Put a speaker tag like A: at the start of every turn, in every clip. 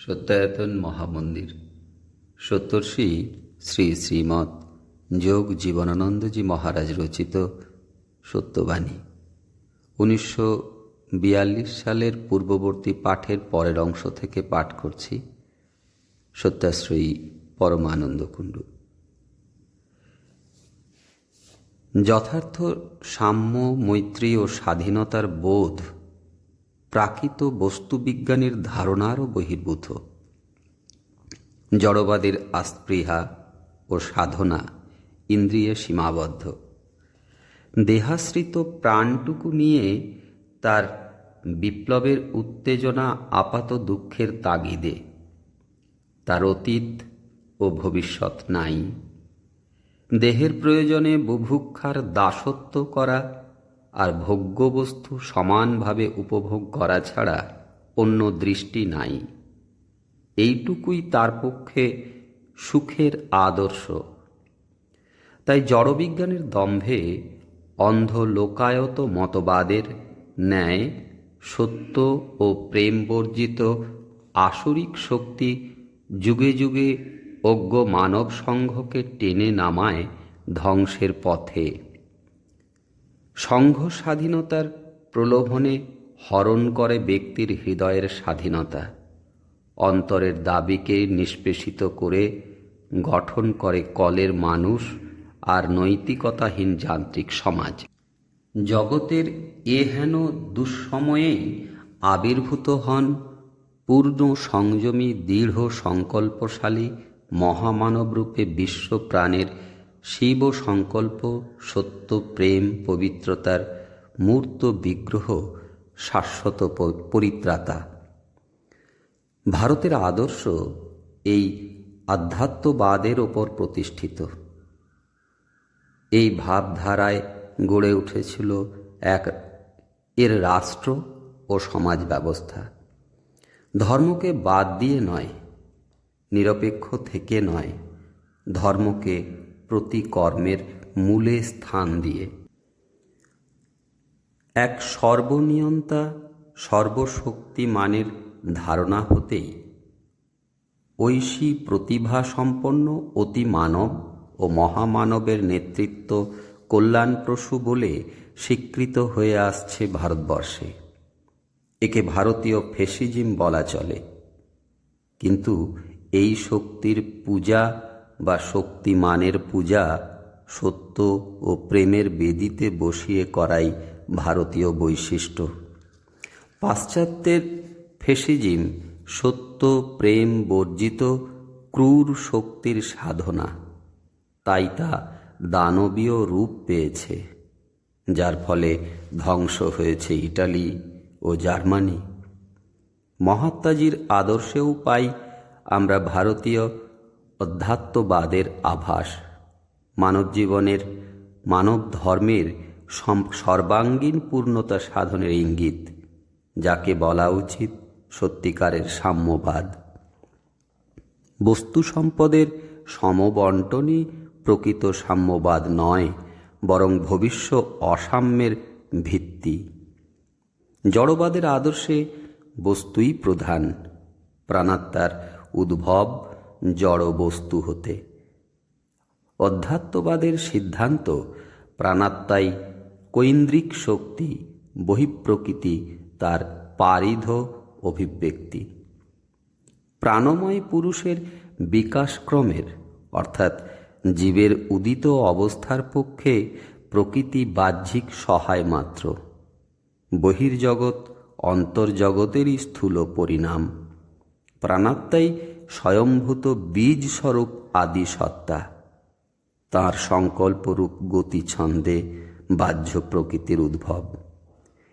A: সত্যায়তন মহামন্দির। সত্তর্ষি শ্রী শ্রীমৎ যোগ জীবনানন্দজি মহারাজ রচিত সত্যবাণী। উনিশশো বিয়াল্লিশ সালের পূর্ববর্তী পাঠের পরের অংশ থেকে পাঠ করছি। সত্যাশ্রয়ী পরমানন্দ কুণ্ডু। যথার্থ সাম্য, মৈত্রী ও স্বাধীনতার বোধ প্রাকৃত বস্তুবিজ্ঞানীর ধারণারও বহির্ভূত। জড়বাদের আস্পৃহা ও সাধনা ইন্দ্রিয়ে সীমাবদ্ধ। দেহাশ্রিত প্রাণটুকু নিয়ে তার বিপ্লবের উত্তেজনা আপাত দুঃখের তাগিদে। তার অতীত ও ভবিষ্যৎ নাই। দেহের প্রয়োজনে বুভুক্ষার দাসত্ব করা আর ভোগ্যবস্তু সমানভাবে উপভোগ করা ছাড়া অন্য দৃষ্টি নাই। এইটুকুই তার পক্ষে সুখের আদর্শ। তাই জড়বিজ্ঞানের দম্ভে অন্ধ লোকায়ত মতবাদের ন্যায় সত্য ও প্রেম বর্জিত আসরিক শক্তি যুগে যুগে অজ্ঞ মানব সংঘকে টেনে নামায় ধ্বংসের পথে। সংঘ স্বাধীনতার প্রলোভনে হরণ করে ব্যক্তির হৃদয়ের স্বাধীনতা। অন্তরের দাবিকে নিষ্পেষিত করে গঠন করে কলের মানুষ আর নৈতিকতাহীন যান্ত্রিক সমাজ। জগতের এহেন দুঃসময়ে আবির্ভূত হন পূর্ণ সংযমী দৃঢ় সংকল্পশালী মহামানবরূপে বিশ্ব প্রাণের শিব সংকল্প, সত্য, প্রেম, পবিত্রতার মূর্ত বিগ্রহ, শাশ্বত পরিত্রাতা। ভারতের আদর্শ এই আধ্যাত্মবাদের ওপর প্রতিষ্ঠিত। এই ভাবধারায় গড়ে উঠেছিল এক এর রাষ্ট্র ও সমাজ ব্যবস্থা। ধর্মকে বাদ দিয়ে নয়, নিরপেক্ষ থেকে নয়, ধর্মকে প্রতি কর্মের মূলে স্থান দিয়ে। এক সর্বনিয়ন্তা সর্বশক্তিমানের ধারণা হতেই ঐশী প্রতিভা সম্পন্ন অতি মানব ও মহামানবের নেতৃত্ব কল্যাণপ্রসূ বলে স্বীকৃত হয়ে আসছে ভারতবর্ষে। একে ভারতীয় ফেসিজিম বলা চলে। কিন্তু এই শক্তির পূজা বা শক্তিমানের পূজা সত্য ও প্রেমের বেদিতে বসিয়ে করাই ভারতীয় বৈশিষ্ট্য। পাশ্চাত্যের ফেসিজিম সত্য, প্রেম বর্জিত ক্রূর শক্তির সাধনা। তাই তা দানবীয় রূপ পেয়েছে, যার ফলে ধ্বংস হয়েছে ইটালি ও জার্মানি। মহাত্মাজির আদর্শেও পাই আমরা ভারতীয় অধ্যাত্মবাদের আভাস। মানব জীবনের মানব ধর্মের সর্বাঙ্গীন পূর্ণতা সাধনের ইঙ্গিত, যাকে বলা উচিত সত্যিকারের সাম্যবাদ। বস্তু সম্পদের সমবন্টনই প্রকৃত সাম্যবাদ নয়, বরং ভবিষ্য অসাম্যের ভিত্তি। জড়বাদের আদর্শে বস্তুই প্রধান। প্রাণাত্মার উদ্ভব জড় বস্তু হতে। অধ্যাত্মবাদের সিদ্ধান্ত, প্রাণাত্মাই কৈন্দ্রিক শক্তি, বহিঃপ্রকৃতি তার পারিধ অভিব্যক্তি। প্রাণময় পুরুষের বিকাশক্রমের, অর্থাৎ জীবের উদিত অবস্থার পক্ষে প্রকৃতি বাহ্যিক সহায় মাত্র। বহির্জগৎ অন্তর্জগতেরই স্থূল পরিণাম। প্রাণাত্মাই স্বয়ংভূত বীজ স্বরূপ আদি সত্তা তাঁর সংকল্পরূপ গতি ছন্দে বাহ্য প্রকৃতির উদ্ভব।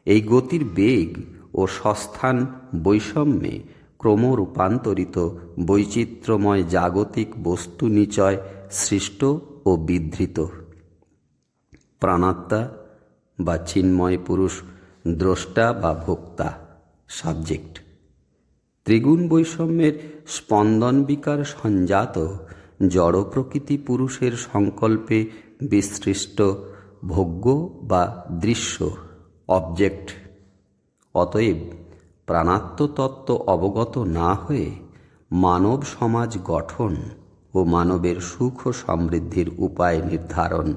A: এই গতির বেগ ও সস্থান বৈষম্যে ক্রমরূপান্তরিত বৈচিত্র্যময় জাগতিক বস্তু নিচয় সৃষ্ট ও বিধৃত। প্রাণাত্মা বা চিন্ময় পুরুষ দ্রষ্টা বা ভোক্তা, সাবজেক্ট। ত্রিগুণ বৈষম্যের স্পন্দন বিকার সঞ্জাত, জড় প্রকৃতি পুরুষের সংকল্পে বিসৃষ্ট ভোগ্য বা দৃশ্য অবজেক্ট অতএব প্রাণাত্মতত্ত্ব অবগত না হয়ে মানব সমাজ গঠন ও মানবের সুখ ও সমৃদ্ধির উপায় নির্ধারণ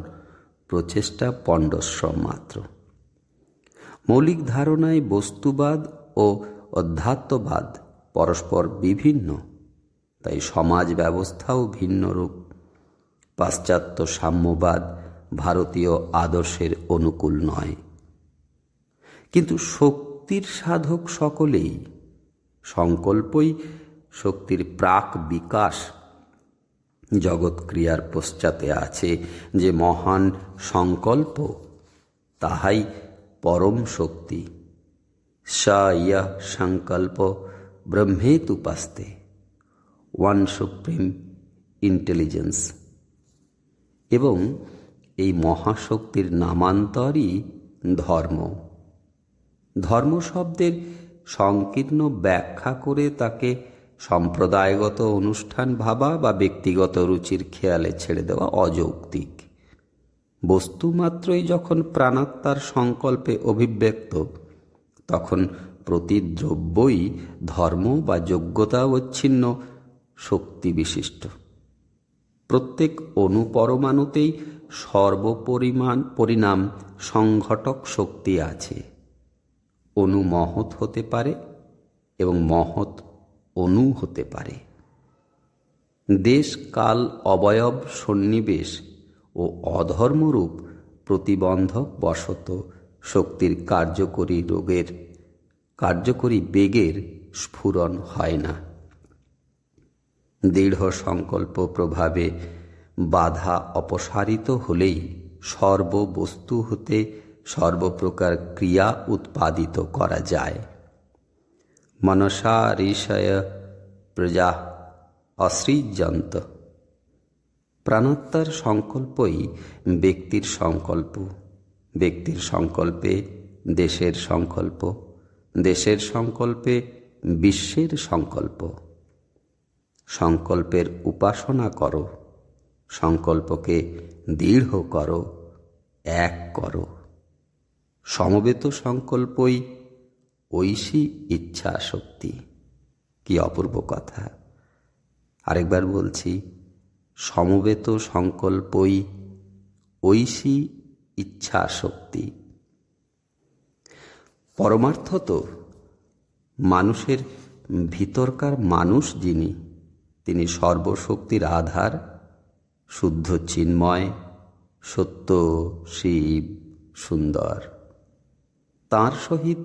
A: প্রচেষ্টা পণ্ডশ্রম মাত্র। মৌলিক ধারণায় বস্তুবাদ ও অধ্যাত্মবাদ পরস্পর বিভিন্ন, তাই সমাজ ব্যবস্থাও ভিন্ন রূপ পাশ্চাত্য সাম্যবাদ ভারতীয় আদর্শের অনুকূল নয়। কিন্তু শক্তির সাধক সকলেই, সংকল্পই শক্তির প্রাক বিকাশ। জগৎ ক্রিয়ার পশ্চাতে আছে যে মহান সংকল্প, তাহাই পরম শক্তি। স ইয় সংকল্প ব্রহ্মেতুপাস্তে। One supreme intelligence. এবং এই মহাশক্তির নামান্তরই ধর্ম। ধর্ম শব্দের সংকীর্ণ ব্যাখ্যা করে তাকে সম্প্রদায়গত অনুষ্ঠান ভাবা বা ব্যক্তিগত রুচির খেয়ালে ছেড়ে দেওয়া অযৌক্তিক। বস্তুমাত্রই যখন প্রাণাত্মার সংকল্পে অভিব্যক্ত, তখন প্রতি দ্রব্যই ধর্ম বা যোগ্যতা অচ্ছিন্ন শক্তি বিশিষ্ট প্রত্যেক অনুপরমাণুতেই সর্বপরিমাণ পরিণাম সংঘটক শক্তি আছে। অনু মহৎ হতে পারে এবং মহৎ অনু হতে পারে। দেশ, কাল, অবয়ব, সন্নিবেশ ও অধর্মরূপ প্রতিবন্ধক বশত শক্তির কার্যকরী রোগের কার্যকরী বেগের স্ফুরণ হয় না। দৃঢ় সংকল্প প্রভাবে বাধা অপসারিত হলেই সর্ববস্তু হতে সর্বপ্রকার ক্রিয়া উৎপাদিত করা যায়। মনসা ঋষয় প্রজা অসৃজন্ত। প্রাণাত্মার সংকল্পই ব্যক্তির সংকল্প। ব্যক্তির সংকল্পে দেশের সংকল্প। দেশের সংকল্পে বিশ্বের সংকল্প। সংকল্পের উপাসনা করো। সংকল্পকে দৃঢ় করো। এক করো। সমবেত সংকল্পই ঐশী ইচ্ছা শক্তি কি অপূর্ব কথা। আরেকবার বলছি, সমবেত সংকল্পই ঐশী ইচ্ছা শক্তি পরমার্থ তো। মানুষের ভিতরকার মানুষ যিনি, তিনি সর্বশক্তির আধার, শুদ্ধ চিন্ময়, সত্য শিব, সুন্দর। তার সহিত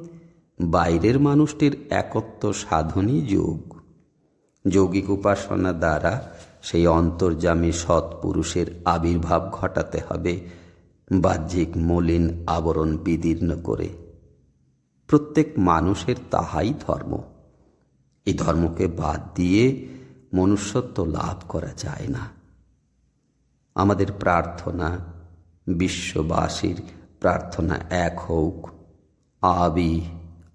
A: বাইরের মানুষটির একত্ব সাধনই যোগ। যৌগিক উপাসনা দ্বারা সেই অন্তর্জামী সৎপুরুষের আবির্ভাব ঘটাতে হবে বাহ্যিক মলিন আবরণ বিদীর্ণ করে। প্রত্যেক মানুষের তাহাই ধর্ম। এই ধর্মকে বাদ দিয়ে মনুষ্যত্ব লাভ করা যায় না। আমাদের প্রার্থনা, বিশ্ববাসীর প্রার্থনা এক হোক আবি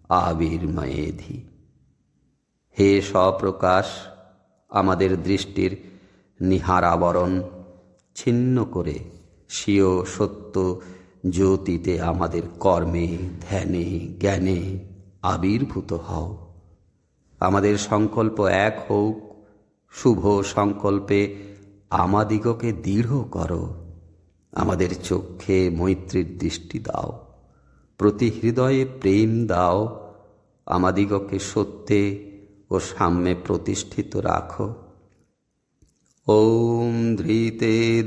A: আবির্ময়েধি হে স্বপ্রকাশ, আমাদের দৃষ্টির নিহার আবরণ ছিন্ন করে স্বীয় সত্য জ্যোতিতে আমাদের কর্মে, ধ্যানে, জ্ঞানে আবির্ভূত হও। আমাদের সংকল্প এক হোক, শুভ সংকল্পে আমাদিগকে দৃঢ় করো। আমাদের চক্ষে মৈত্রীর দৃষ্টি দাও। প্রতি হৃদয়ে প্রেম দাও। আমাদিগকে সত্যে ও সাম্যে প্রতিষ্ঠিত রাখো। ওম ধৃতে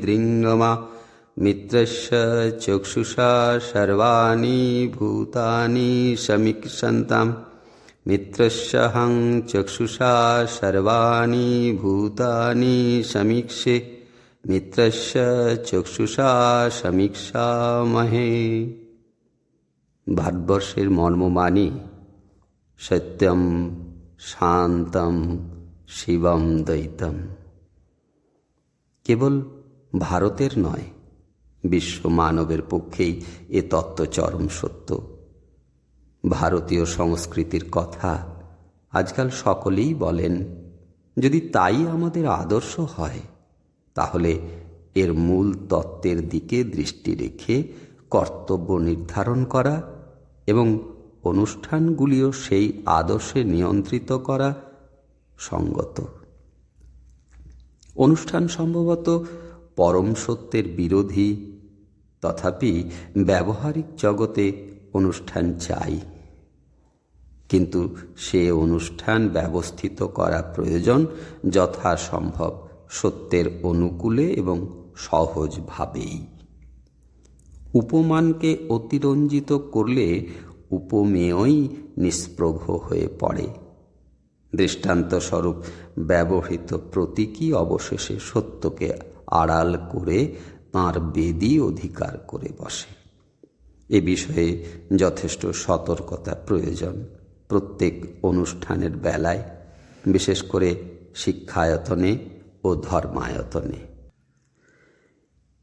A: দৃঙ্গমা মিত্রস্য চক্ষুষা সর্বাণি ভূতানি সমীক্ষন্তাম মিত্রস্যহং চক্ষুষা সর্বাণি ভূতানি সমীক্ষে মিত্রস্য চক্ষুষা সমীক্ষামহে ভারতবর্ষের মর্মমানি সত্যম শান্তম শিবম দ্বৈতম কেবল ভারতের নয় বিশ্ব মানবের পক্ষেই এ তত্ত্ব চরম সত্য। ভারতীয় সংস্কৃতির কথা আজকাল সকলেই বলেন, যদি তাই আমাদের আদর্শ হয়, তাহলে এর মূল তত্ত্বের দিকে দৃষ্টি রেখে কর্তব্য নির্ধারণ করা এবং অনুষ্ঠানগুলিও সেই আদর্শে নিয়ন্ত্রিত করা সঙ্গত। অনুষ্ঠান সম্ভবত পরম সত্যের বিরোধী তথাপি ব্যবহারিক জগতে অনুষ্ঠান চাই। কিন্তু সে অনুষ্ঠান ব্যবস্থিত করা প্রয়োজন যথাসম্ভব সত্যের অনুকূলে এবং সহজভাবেই। উপমানকে অতিরঞ্জিত করলে উপমেয়ই নিষ্প্রভ হয়ে পড়ে। দৃষ্টান্তস্বরূপ ব্যবহৃত প্রতীকী অবশেষে সত্যকে আড়াল করে তাঁর বেদি অধিকার করে বসে। এ বিষয়ে যথেষ্ট সতর্কতা প্রয়োজন প্রত্যেক অনুষ্ঠানের বেলায়, বিশেষ করে শিক্ষায়তনে ও ধর্মায়তনে।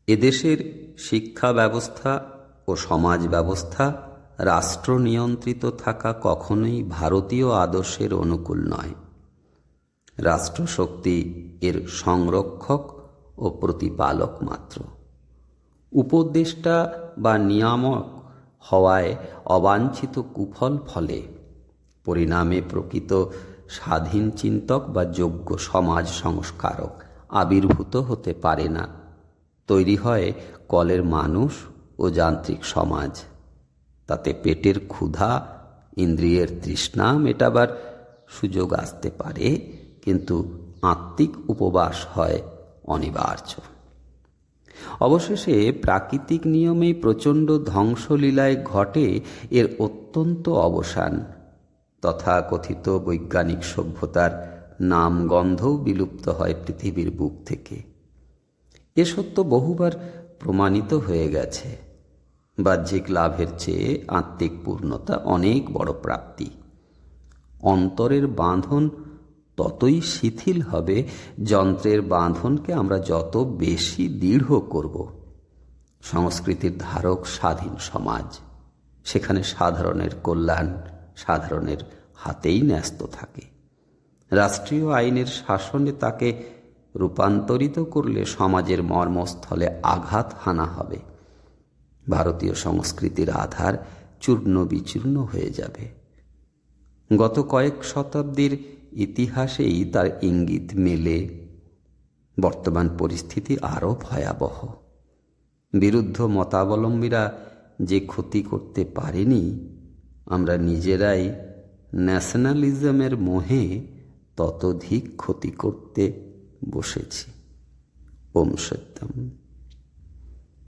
A: এদেশের শিক্ষা ব্যবস্থা ও সমাজ ব্যবস্থা রাষ্ট্র নিয়ন্ত্রিত থাকা কখনোই ভারতীয় আদর্শের অনুকূল নয়। রাষ্ট্রশক্তি এর সংরক্ষক ও প্রতিপালক মাত্র। উপদেষ্টা বা নিয়ামক হওয়ায় অবাঞ্ছিত কুফল ফলে। পরিণামে প্রকৃত স্বাধীন চিন্তক বা যোগ্য সমাজ সংস্কারক আবির্ভূত হতে পারে না। তৈরি হয় কলের মানুষ ও যান্ত্রিক সমাজ। তাতে পেটের ক্ষুধা, ইন্দ্রিয়ের তৃষ্ণা মেটাবার সুযোগ আসতে পারে, কিন্তু আত্মিক উপবাস হয় অনিবার্য। অবশেষে প্রাকৃতিক নিয়মেই প্রচণ্ড ধ্বংসলীলায় ঘটে এর অত্যন্ত অবসান। তথা কথিত বৈজ্ঞানিক সভ্যতার নাম গন্ধও বিলুপ্ত হয় পৃথিবীর বুক থেকে। এ সত্য বহুবার প্রমাণিত হয়ে গেছে। বাহ্যিক লাভের চেয়ে আত্মিক পূর্ণতা অনেক বড় প্রাপ্তি। অন্তরের বাঁধন ততই শিথিল হবে যন্ত্রের বাঁধনকে আমরা যত বেশি দৃঢ় করব। সংস্কৃতির ধারক স্বাধীন সমাজ। সেখানে সাধারণের কল্যাণ সাধারণের হাতেই ন্যস্ত থাকে। রাষ্ট্রীয় আইনের শাসনে তাকে রূপান্তরিত করলে সমাজের মর্মস্থলে আঘাত হানা হবে। ভারতীয় সংস্কৃতির আধার চূর্ণ বিচূর্ণ হয়ে যাবে। গত কয়েক শতাব্দীর ইতিহাসেই তার ইঙ্গিত মেলে। বর্তমান পরিস্থিতি আরও ভয়াবহ। বিরুদ্ধ মতাবলম্বীরা যে ক্ষতি করতে পারেনি, আমরা নিজেরাই ন্যাশনালিজমের মোহে ততোধিক ক্ষতি করতে বসেছি। ওম সত্যম।